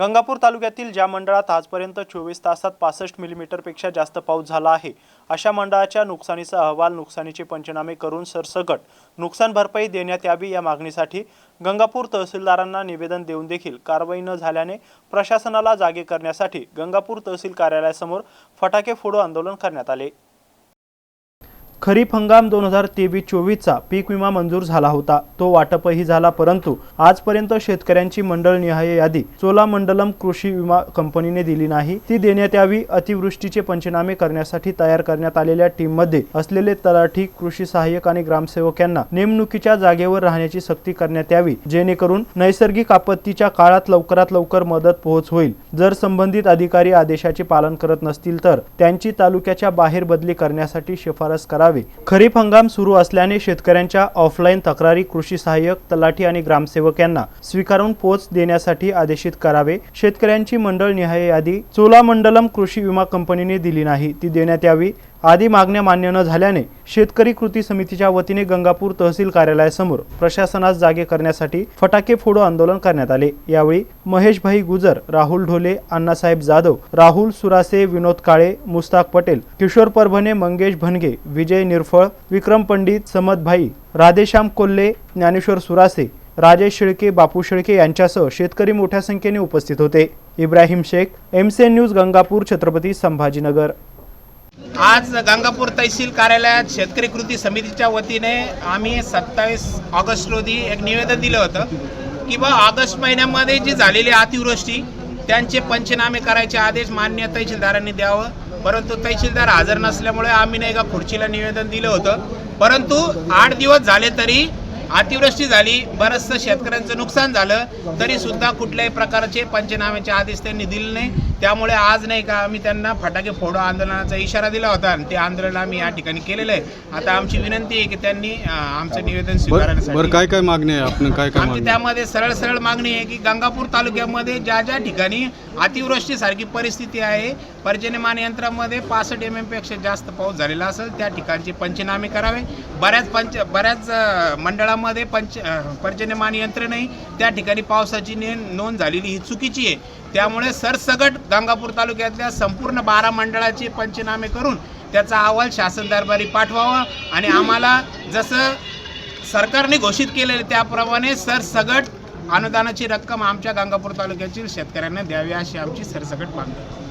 गंगापूर तालुक्यातील ज्या मंडळात आजपर्यंत चोवीस तासात पासष्ट मिलीमीटरपेक्षा जास्त पाऊस झाला आहे अशा मंडळाच्या नुकसानीचा अहवाल नुकसानीचे पंचनामे करून सरसकट नुकसान भरपाई देण्यात यावी या मागणीसाठी गंगापूर तहसीलदारांना निवेदन देऊन देखील कारवाई न झाल्याने प्रशासनाला जागे करण्यासाठी गंगापूर तहसील कार्यालयासमोर फटाके फोडो आंदोलन करण्यात आले. खरीप हंगाम दोन हजार तेवीस चोवीसचा पीक विमा मंजूर झाला होता. तो वाटपही झाला परंतु आजपर्यंत शेतकऱ्यांची मंडळनिहाय यादी चोलामंडलम कृषी विमा कंपनीने दिली नाही. ती देण्यात यावी अतिवृष्टीचे पंचनामे करण्यासाठी तयार करण्यात आलेल्या टीममध्ये असलेले तलाठी कृषी सहाय्यक आणि ग्रामसेवक यांना नेमणुकीच्या जागेवर राहण्याची सक्ती करण्यात यावी जेणेकरून नैसर्गिक आपत्तीच्या काळात लवकरात लवकर मदत पोहोच होईल. जर संबंधित अधिकारी आदेशाचे पालन करत नसतील तर त्यांची तालुक्याच्या बाहेर बदली करण्यासाठी शिफारस करावी. खरीप हंगाम सुरू असल्याने शेतकऱ्यांच्या ऑफलाईन तक्रारी कृषी सहाय्यक तलाठी आणि ग्रामसेवक यांना स्वीकारून पोच देण्यासाठी आदेशित करावे. शेतकऱ्यांची मंडळ निहाय यादी चोलामंडलम कृषी विमा कंपनीने दिली नाही. ती देण्यात यावी. आदी मागण्या मान्य न झाल्याने शेतकरी कृती समितीच्या वतीने गंगापूर तहसील कार्यालयासमोर प्रशासनास जागे करण्यासाठी फटाके फोडो आंदोलन करण्यात आले. यावेळी महेशभाई गुजर राहुल ढोले अण्णासाहेब जाधव राहुल सुरासे विनोद काळे मुस्ताक पटेल किशोर परभणे मंगेश भनगे विजय निरफळ विक्रम पंडित समदभाई राधेश्याम कोल्हे ज्ञानेश्वर सुरासे राजेश शेळके बापू शेळके यांच्यासह शेतकरी मोठ्या संख्येने उपस्थित होते. Ibrahim Shaikh MCN news Gangapur Chhatrapati Sambhajinagar. आज गंगापूर तहसील कार्यालयात शेतकरी कृती समितीच्या वतीने आम्ही सत्तावीस ऑगस्ट रोजी एक निवेदन दिलं होतं की बा ऑगस्ट महिन्यामध्ये जी झालेली अतिवृष्टी त्यांचे पंचनामे करायचे आदेश मान्य तहसीलदारांनी द्यावं. परंतु तहसीलदार हजर नसल्यामुळे आम्ही नाही का खुर्चीला निवेदन दिलं होतं. परंतु आठ दिवस झाले तरी अतिवृष्टी झाली बरंचसं शेतकऱ्यांचं नुकसान झालं तरीसुद्धा कुठल्याही प्रकारचे पंचनाम्याचे आदेश त्यांनी दिले नाही. त्यामुळे आज नाही का आम्ही त्यांना फटाके फोडो आंदोलनाचा इशारा दिला होता आणि ते आंदोलन आम्ही या ठिकाणी केलेलं आहे. आता आमची विनंती आहे की त्यांनी आमचं निवेदन स्वीकारण्यासाठी बरं काय काय मागणी आहे? आपण काय काय आमची त्यामध्ये सरळ सरळ मागणी आहे की गंगापूर तालुक्यामध्ये ज्या ज्या ठिकाणी अतिवृष्टीसारखी परिस्थिती आहे पर्जन्यमान यंत्रामध्ये पासष्ट एमपेक्षा जास्त पाऊस झालेला असेल त्या ठिकाणचे पंचनामे करावे. बऱ्याच पंच बऱ्याच मंडळामध्ये पंच पर्जन्यमान यंत्र नाही त्या ठिकाणी पावसाची नोंद झालेली ही चुकीची आहे. त्यामुळे सरसगट गंगापूर तालुक्यातल्या संपूर्ण बारा मंडळाचे पंचनामे करून त्याचा अहवाल शासन दरबारी पाठवावा आणि आम्हाला जसं सरकारने घोषित केलेलं त्याप्रमाणे सरसगट अनुदानाची रक्कम आमच्या गंगापूर तालुक्यातील शेतकऱ्यांना द्यावी अशी आमची सरसगट मागणी आहे.